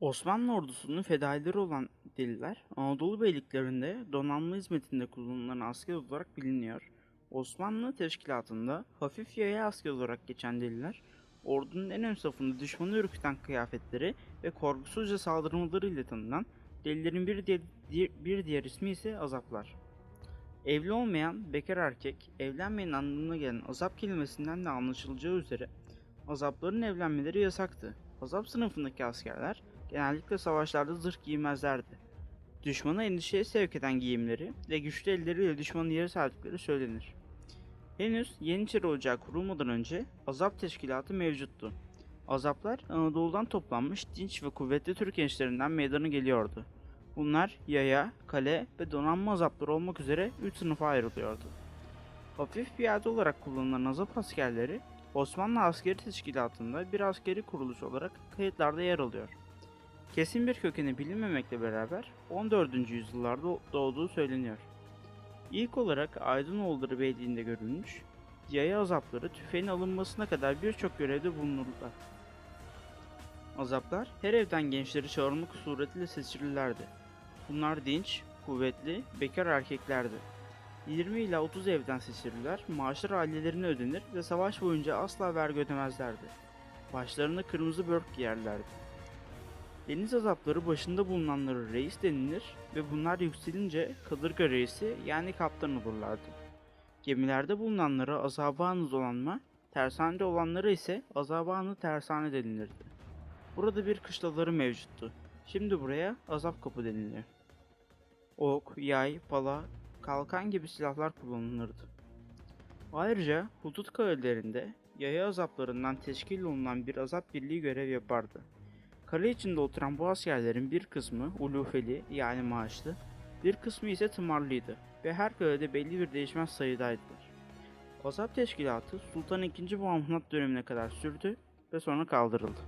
Osmanlı ordusunun fedaileri olan deliler, Anadolu beyliklerinde donanma hizmetinde kullanılan asker olarak biliniyor. Osmanlı teşkilatında hafif yaya asker olarak geçen deliler, ordunun en ön safında düşmanı ürküten kıyafetleri ve korkusuzca saldırmaları tanınan delilerin bir diğer, bir diğer ismi ise azaplar. Evli olmayan bekar erkek, evlenmeyen anlamına gelen azap kelimesinden de anlaşılacağı üzere azapların evlenmeleri yasaktı. Azap sınıfındaki askerler genellikle savaşlarda zırh giymezlerdi. Düşmanı endişeye sevk eden giyimleri ve güçlü elleriyle düşmanı yere serdikleri söylenir. Henüz Yeniçeri Ocağı kurulmadan önce Azap Teşkilatı mevcuttu. Azaplar Anadolu'dan toplanmış dinç ve kuvvetli Türk gençlerinden meydana geliyordu. Bunlar yaya, kale ve donanma azapları olmak üzere 3 sınıfa ayrılıyordu. Hafif piyade olarak kullanılan azap askerleri Osmanlı askeri teşkilatında bir askeri kuruluş olarak kayıtlarda yer alıyor. Kesin bir kökeni bilinmemekle beraber 14. yüzyıllarda doğduğu söyleniyor. İlk olarak Aydınoğulları Beyliği'nde görülmüş, yaya azapları tüfeğin alınmasına kadar birçok görevde bulunurlar. Azaplar her evden gençleri çağırmak suretiyle seçilirlerdi. Bunlar dinç, kuvvetli, bekar erkeklerdi. 20 ila 30 evden seçilirler, maaşlar ailelerine ödenir ve savaş boyunca asla vergi ödemezlerdi. Başlarına kırmızı börk giyerlerdi. Deniz azapları başında bulunanlara reis denilir ve bunlar yükselince kadırga reisi yani kaptan olurlardı. Gemilerde bulunanlara azabı dolanma, tersanede olanlara ise azabı tersane denilirdi. Burada bir kışlaları mevcuttu. Şimdi buraya azap kapı deniliyor. Ok, yay, pala, kalkan gibi silahlar kullanılırdı. Ayrıca hudut kalelerinde yaya azaplarından teşkil olunan bir azap birliği görev yapardı. Kale içinde oturan bu askerlerin bir kısmı ulufeli yani maaşlı, bir kısmı ise tımarlıydı ve her kalede belli bir değişmez sayıdaydılar. Azap teşkilatı Sultan II. Muhammed dönemine kadar sürdü ve sonra kaldırıldı.